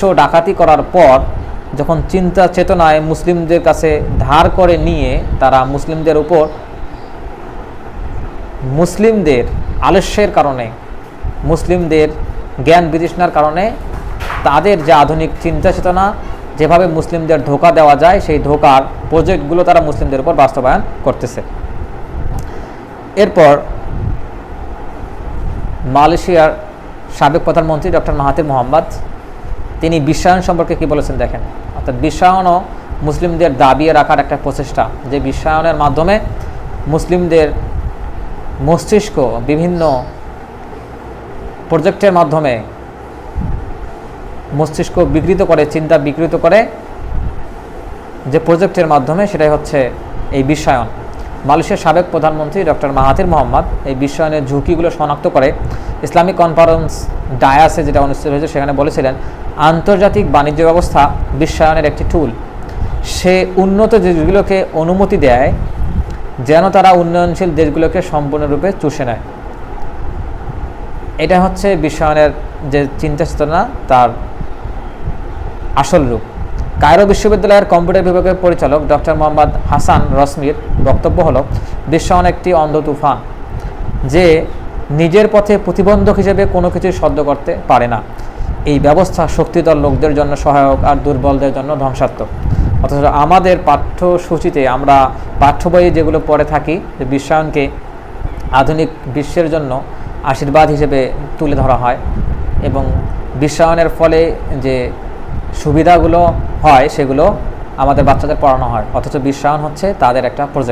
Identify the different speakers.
Speaker 1: বিশ্ব ডাকাতি করার পর যখন চিন্তা চেতনায় মুসলিমদের কাছে ধার করে নিয়ে তারা মুসলিমদের উপর মুসলিমদের আলস্যের কারণে, মুসলিমদের জ্ঞান বিতৃষ্ণার কারণে তাদের যে আধুনিক চিন্তা চেতনা, যেভাবে মুসলিমদের ধোকা দেওয়া যায়, সেই ধোকার প্রজেক্টগুলো তারা মুসলিমদের উপর বাস্তবায়ন করতেছে। এরপর মালয়েশিয়ার সাবেক প্রধানমন্ত্রী ডক্টর মাহাতির মোহাম্মদ তিনি বিশ্বায়ন সম্পর্কে কি বলেছেন দেখেন? অর্থাৎ বিশ্বায়নও মুসলিমদের দাবিয়ে রাখার একটা প্রচেষ্টা, যে বিশ্বায়নের মাধ্যমে মুসলিমদের মস্তিষ্ক বিভিন্ন প্রজেক্টের মাধ্যমে মস্তিষ্ক বিকৃত করে, চিন্তা বিকৃত করে যে প্রজেক্টের মাধ্যমে সেটাই হচ্ছে এই বিশ্বায়ন। মালয়েশিয়ার সাবেক প্রধানমন্ত্রী ডক্টর মাহাতির মোহাম্মদ এই বিশ্বায়নের ঝুঁকিগুলো শনাক্ত করে ইসলামিক কনফারেন্স ডায়াসে যেটা অনুষ্ঠিত হয়েছে, সেখানে বলেছিলেন, আন্তর্জাতিক বাণিজ্য ব্যবস্থা বিশ্বায়নের একটি টুল সে উন্নত দেশগুলোকে অনুমতি দেয় যেন তারা উন্নয়নশীল দেশগুলোকে সম্পূর্ণরূপে চুষে নেয়। এটা হচ্ছে বিশ্বায়নের যে চিন্তা চেতনা তার আসল রূপ। কায়রো বিশ্ববিদ্যালয়ের কম্পিউটার বিভাগের পরিচালক ডক্টর মোহাম্মদ হাসান রশ্মির বক্তব্য হলো, বিশ্বায়ন একটি অন্ধ তুফান, যে নিজের পথে প্রতিবন্ধক হিসেবে কোনো কিছুই সদ্য করতে পারে না। এই ব্যবস্থা শক্তিধর লোকদের জন্য সহায়ক আর দুর্বলদের জন্য ধ্বংসাত্মক। অথচ আমাদের পাঠ্যসূচিতে আমরা পাঠ্য বইয়ে যেগুলো পড়ে থাকি বিশ্বায়নকে আধুনিক বিশ্বের জন্য আশীর্বাদ হিসেবে তুলে ধরা হয় এবং বিশ্বায়নের ফলে যে সুবিধাগুলো হয়, সেগুলো আমাদের বাচ্চাদের পড়ানো হয়। অথচ বিশ্বায়ন হচ্ছে তাদের একটা প্রজেক্ট